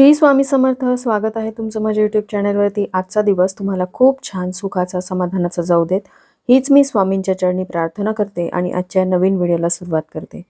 श्री स्वामी समर्थ स्वागत आहे तुमचं माझ्या यूट्यूब चॅनलवरती आजचा दिवस तुम्हाला खूप छान सुखाचा समाधानाचा जाऊ देत. हीच मी स्वामींच्या चरणी प्रार्थना करते आणि आजच्या नवीन व्हिडिओला सुरुवात करते.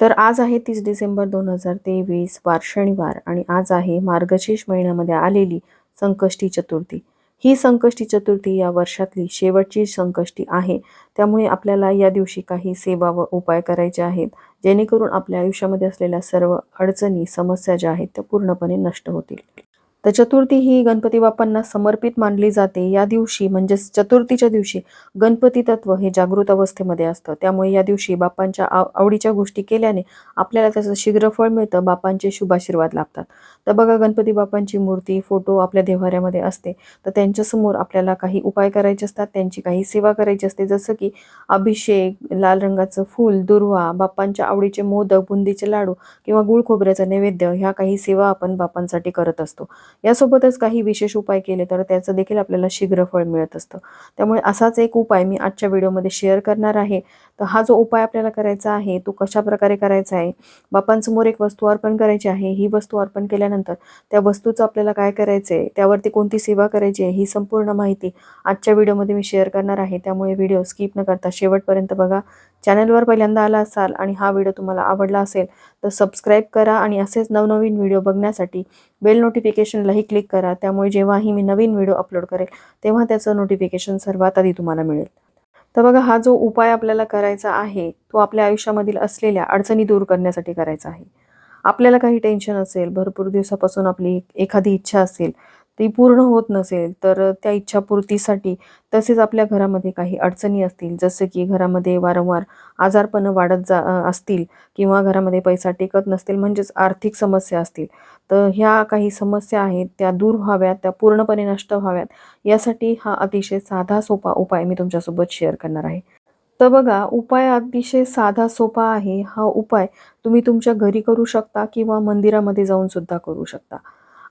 तर आज आहे तीस डिसेंबर दोन हजार तेवीस वार शनिवार आणि आज आहे मार्गशीर्ष महिन्यामध्ये आलेली संकष्टी चतुर्थी. ही संकष्टी चतुर्थी या वर्षातली शेवटची संकष्टी आहे. त्यामुळे आपल्याला या दिवशी काही सेवा व उपाय करायचे आहेत जेणेकरून आपल्या आयुष्यामध्ये असलेल्या सर्व अडचणी समस्या ज्या आहेत त्या पूर्णपणे नष्ट होतील. तर चतुर्थी ही गणपती बाप्पांना समर्पित मानली जाते. या दिवशी म्हणजेच चतुर्थीच्या दिवशी गणपती तत्व हे जागृत अवस्थेमध्ये असतं. त्यामुळे या दिवशी बाप्पांच्या आव- आवडीच्या गोष्टी केल्याने आपल्याला त्याचं शीघ्र फळ मिळतं बाप्पांचे शुभाशीर्वाद लाभतात. तर बघा गणपती बाप्पांची मूर्ती फोटो आपल्या देव्हाऱ्यामध्ये असते. तर त्यांच्यासमोर आपल्याला काही उपाय करायचे असतात. त्यांची काही सेवा करायची असते. जसं की अभिषेक लाल रंगाचं फूल दुर्वा बाप्पांच्या आवडीचे मोदक बुंदीचे लाडू किंवा गुळ खोबऱ्याचा नैवेद्य ह्या काही सेवा आपण बाप्पांसाठी करत असतो. यासोबतच काही विशेष उपाय केले तर त्याचं देखील आपल्याला शीघ्र फळ मिळत असतं. त्यामुळे असाच एक उपाय मी आजच्या व्हिडिओमध्ये शेअर करणार आहे. तर हा जो उपाय आपल्याला करायचा आहे तो कशा प्रकारे करायचा आहे? बापांसमोर एक वस्तू अर्पण करायची आहे ही वस्तू अर्पण केल्यानंतर त्या वस्तूचं आपल्याला काय करायचं आहे त्यावरती कोणती सेवा करायची आहे ही संपूर्ण माहिती आजच्या व्हिडिओमध्ये मी शेअर करणार आहे. त्यामुळे व्हिडिओ स्किप न करता शेवटपर्यंत बघा. चॅनलवर पहिल्यांदा आला असाल आणि हा व्हिडिओ तुम्हाला आवडला असेल तर सबस्क्राईब करा आणि असेच नवनवीन व्हिडिओ बघण्यासाठी बेल नोटिफिकेशनलाही क्लिक करा. त्यामुळे जेव्हाही मी नवीन व्हिडिओ अपलोड करेल तेव्हा त्याचं नोटिफिकेशन सर्वात आधी तुम्हाला मिळेल. तर बघा हा जो उपाय आपल्याला करायचा आहे तो आपल्या आयुष्यामधील असलेल्या अडचणी दूर करण्यासाठी करायचा आहे. आपल्याला काही टेन्शन असेल भरपूर दिवसापासून आपली एखादी इच्छा असेल ती पूर्ण होत नसेल तर त्या इच्छापूर्तीसाठी तसेच आपल्या घरामध्ये काही अडचणी असतील जसे की घरामध्ये वारंवार आजारपणं वाढत जा असतील किंवा घरामध्ये पैसा टिकत नसतील म्हणजेच आर्थिक समस्या असतील तर ह्या काही समस्या आहेत त्या दूर व्हाव्यात त्या पूर्णपणे नष्ट व्हाव्यात यासाठी हा अतिशय साधा सोपा उपाय मी तुमच्यासोबत शेअर करणार आहे. तर बघा उपाय अतिशय साधा सोपा आहे हा उपाय तुम्ही तुमच्या घरी करू शकता किंवा मंदिरामध्ये जाऊन सुद्धा करू शकता.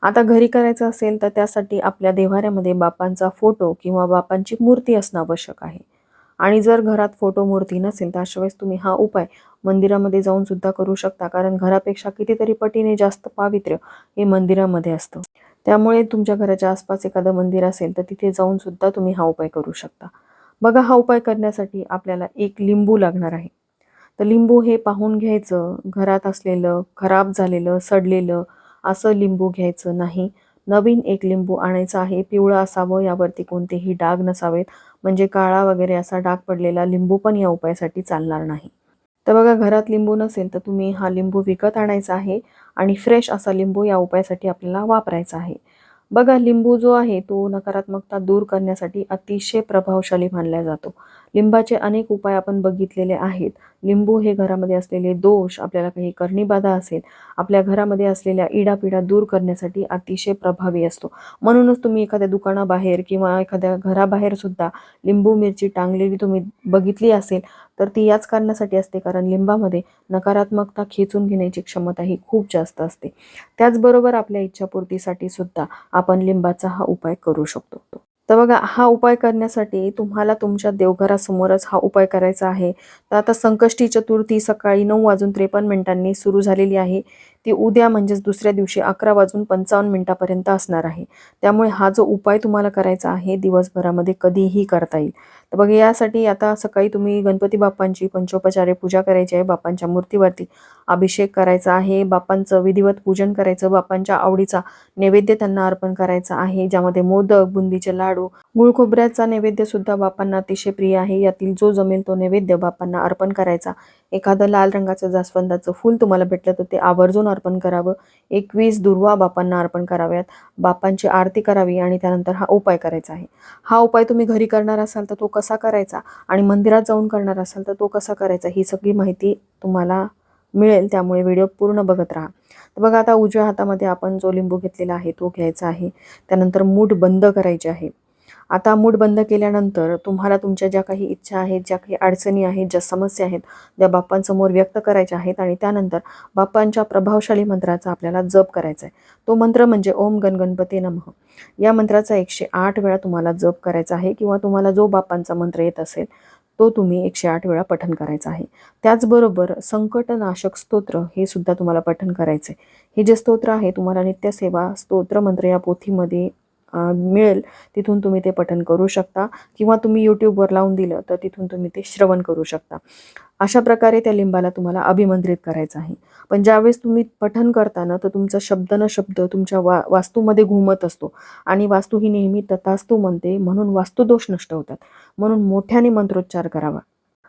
आता घरी करायचं असेल तर त्यासाठी आपल्या देव्हाऱ्यामध्ये बापांचा फोटो किंवा बापांची मूर्ती असणं आवश्यक आहे. आणि जर घरात फोटो मूर्ती नसेल तर अशा वेळेस तुम्ही हा उपाय मंदिरामध्ये जाऊन सुद्धा करू शकता. कारण घरापेक्षा कितीतरी पटीने जास्त पावित्र्य हे मंदिरामध्ये असतं. त्यामुळे तुमच्या घराच्या आसपास एखादं मंदिर असेल तर तिथे जाऊन सुद्धा तुम्ही हा उपाय करू शकता. बघा हा उपाय करण्यासाठी आपल्याला एक लिंबू लागणार आहे. तर लिंबू हे पाहून घ्यायचं. घरात असलेलं खराब झालेलं सडलेलं असं लिंबू घ्यायचं नाही. नवीन एक लिंबू आणायचा आहे. पिवळं असावं यावरती कोणतेही डाग नसावेत. म्हणजे काळा वगैरे असा डाग पडलेला लिंबू पण या उपायासाठी चालणार नाही. तर बघा घरात लिंबू नसेल तर तुम्ही हा लिंबू विकत आणायचा आहे आणि फ्रेश असा लिंबू या उपायासाठी आपल्याला वापरायचा आहे. बघा लिंबू जो आहे तो नकारात्मकता दूर करण्यासाठी अतिशय प्रभावशाली मानला जातो. लिंबाचे अनेक उपाय आपण बघितलेले आहेत. लिंबू हे घरामध्ये असलेले दोष आपल्याला काही करणीबाधा असेल आपल्या घरामध्ये असलेल्या इडापिडा दूर करण्यासाठी अतिशय प्रभावी असतो. म्हणूनच तुम्ही एखाद्या दुकानाबाहेर किंवा एखाद्या घराबाहेर सुद्धा लिंबू मिरची टांगलेली तुम्ही बघितली असेल तर ती याच कारणासाठी असते कारण लिंबामध्ये नकारात्मकता खेचून घेण्याची क्षमता ही खूप जास्त असते. त्याचबरोबर आपल्या इच्छापूर्तीसाठी सुद्धा आपण लिंबाचा हा उपाय करू शकतो. तर बघा हा उपाय करण्यासाठी तुम्हाला तुमच्या देवघरासमोरच हा उपाय करायचा आहे. तर आता संकष्टी चतुर्थी सकाळी नऊ वाजून त्रेपन्न मिनिटांनी सुरू झालेली आहे. ती उद्या म्हणजेच दुसऱ्या दिवशी अकरा वाजून पंचावन्न मिनिटापर्यंत असणार आहे. त्यामुळे हा जो उपाय तुम्हाला करायचा आहे दिवसभरामध्ये कधीही करता येईल. तर बघा यासाठी आता सकाळी तुम्ही गणपती बाप्पांची पंचोपचारे पूजा करायची आहे बाप्पांच्या मूर्तीवरती अभिषेक करायचा आहे बाप्पांचं विधिवत पूजन करायचं बाप्पांच्या आवडीचा नैवेद्य त्यांना अर्पण करायचा आहे ज्यामध्ये मोदक बुंदीचे लाडू गुळ खोबऱ्याचा नैवेद्य सुद्धा बाप्पांना अतिशय प्रिय आहे. यातील जो जमेल तो नैवेद्य बाप्पांना अर्पण करायचा. एखादं लाल रंगाचं जास्वंदाचं फूल तुम्हाला भेटलं तर ते आवर्जून अर्पण करावं. एकवीस दुर्वा बापांना अर्पण कराव्यात. बापांची आरती करावी आणि त्यानंतर हा उपाय करायचा आहे. हा उपाय तुम्ही घरी करणार असाल तर तो कसा करायचा आणि मंदिरात जाऊन करणार असाल तर तो कसा करायचा ही सगळी माहिती तुम्हाला मिळेल. त्यामुळे व्हिडिओ पूर्ण बघत राहा. तर बघा आता उजव्या हातामध्ये आपण जो लिंबू घेतलेला आहे तो घ्यायचा आहे. त्यानंतर मूठ बंद करायची आहे. आता मूड बंद केल्यानंतर तुम्हाला तुमच्या ज्या काही इच्छा आहेत ज्या काही अडचणी आहेत ज्या समस्या आहेत त्या बाप्पांसमोर व्यक्त करायच्या आहेत आणि त्यानंतर बाप्पांच्या प्रभावशाली मंत्राचा आपल्याला जप करायचा आहे तो मंत्र म्हणजे ओम गण गणपती नमः. या मंत्राचा एकशे आठ वेळा तुम्हाला जप करायचा आहे किंवा तुम्हाला जो बाप्पांचा मंत्र येत असेल तो तुम्ही एकशे आठ वेळा पठण करायचा आहे. त्याचबरोबर संकटनाशक स्तोत्र हे सुद्धा तुम्हाला पठण करायचं आहे हे जे स्तोत्र आहे तुम्हाला नित्यसेवा स्तोत्र मंत्र या पोथीमध्ये मिळेल तिथून तुम्ही ते पठन करू शकता. किंवा तुम्ही यूट्यूबवर लावून दिलं तर तिथून तुम्ही ते श्रवण करू शकता. अशा प्रकारे त्या लिंबाला तुम्हाला अभिमंत्रित करायचं आहे. पण ज्यावेळेस तुम्ही पठन करताना तर तुमचा शब्द न शब्द तुमच्या वा वास्तूमध्ये घुमत असतो. आणि वास्तू ही नेहमी तथास्तू म्हणते म्हणून वास्तुदोष नष्ट होतात. म्हणून मोठ्याने मंत्रोच्चार करावा.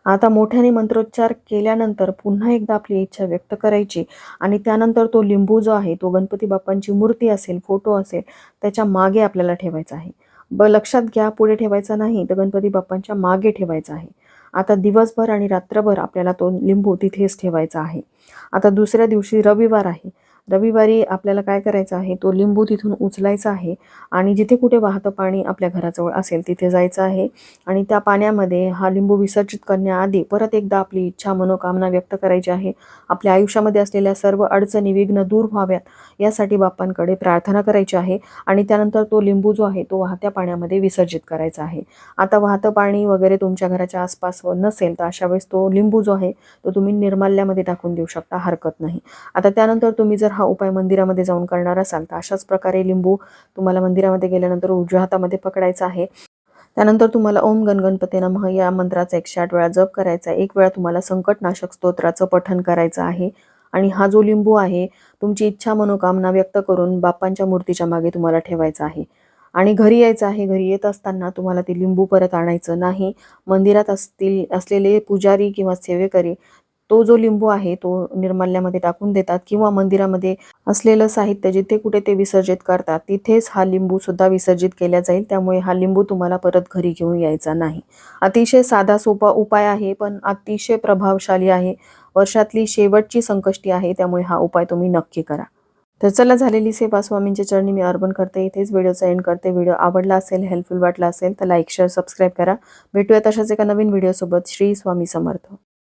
आता मोठ्याने मंत्रोच्चार केल्यानंतर पुन्हा एकदा आपली इच्छा व्यक्त करायची. आणि त्यानंतर तो लिंबू जो आहे तो गणपती बाप्पांची मूर्ती असेल फोटो असेल त्याच्यामागे आपल्याला ठेवायचा आहे. ब लक्षात घ्या पुढे ठेवायचा नाही तर गणपती बाप्पांच्या मागे ठेवायचा आहे. आता दिवसभर आणि रात्रभर आपल्याला तो लिंबू तिथेच ठेवायचा आहे. आता दुसऱ्या दिवशी रविवार आहे. रविवारी आपल्याला काय करायचं आहे? तो लिंबू तिथून उचलायचा आहे आणि जिथे कुठे वाहतं पाणी आपल्या घराजवळ असेल तिथे जायचं आहे आणि त्या पाण्यामध्ये हा लिंबू विसर्जित करण्याआधी परत एकदा आपली इच्छा मनोकामना व्यक्त करायची आहे. आपल्या आयुष्यामध्ये असलेल्या सर्व अडचणी विघ्न दूर व्हाव्यात यासाठी बाप्पांकडे प्रार्थना करायची आहे आणि त्यानंतर तो लिंबू जो आहे तो वाहत्या पाण्यामध्ये विसर्जित करायचा आहे. आता वाहतं पाणी वगैरे तुमच्या घराच्या आसपास नसेल तर अशा वेळेस तो लिंबू जो आहे तो तुम्ही निर्माल्यामध्ये टाकून देऊ शकता हरकत नाही. आता त्यानंतर तुम्ही जर हा उपाय मंदिरामध्ये जाऊन करणार असाल तर अशाच प्रकारे लिंबू तुम्हाला मंदिरामध्ये गेल्यानंतर उजव्या हातामध्ये पकडायचा आहे. त्यानंतर तुम्हाला ओम गण गणपती नमः या मंत्राचा एकशे आठ वेळा जप करायचा आहे. एक वेळा तुम्हाला संकटनाशक स्तोत्राचं पठण करायचं आहे. आणि हा जो लिंबू आहे तुमची इच्छा मनोकामना व्यक्त करून बाप्पांच्या मूर्तीच्या मागे तुम्हाला ठेवायचा आहे. आणि घरी यायचं आहे घरी येत असताना तुम्हाला ते लिंबू परत आणायचं नाही. मंदिरात असतील असलेले पुजारी किंवा सेवेकरी तो जो लिंबू आहे तो निर्माल्यामध्ये टाकून देतात किंवा मंदिरामध्ये असलेलं साहित्य जिथे कुठे ते विसर्जित करतात तिथेच हा लिंबू सुद्धा विसर्जित केला जाईल. त्यामुळे हा लिंबू तुम्हाला परत घरी घेऊन यायचा नाही. अतिशय साधा सोपा उपाय आहे पण अतिशय प्रभावशाली आहे. वर्षातली शेवटची संकष्टी आहे त्यामुळे हा उपाय तुम्ही नक्की करा. तर चला झालेली सेवा स्वामींच्या चरणी मी अर्पण करते. इथेच व्हिडिओचा एंड करते. व्हिडिओ आवडला असेल हेल्पफुल वाटला असेल तर लाईक शेअर सबस्क्राईब करा. भेटूया तशाच एका नवीन व्हिडिओसोबत. श्री स्वामी समर्थ.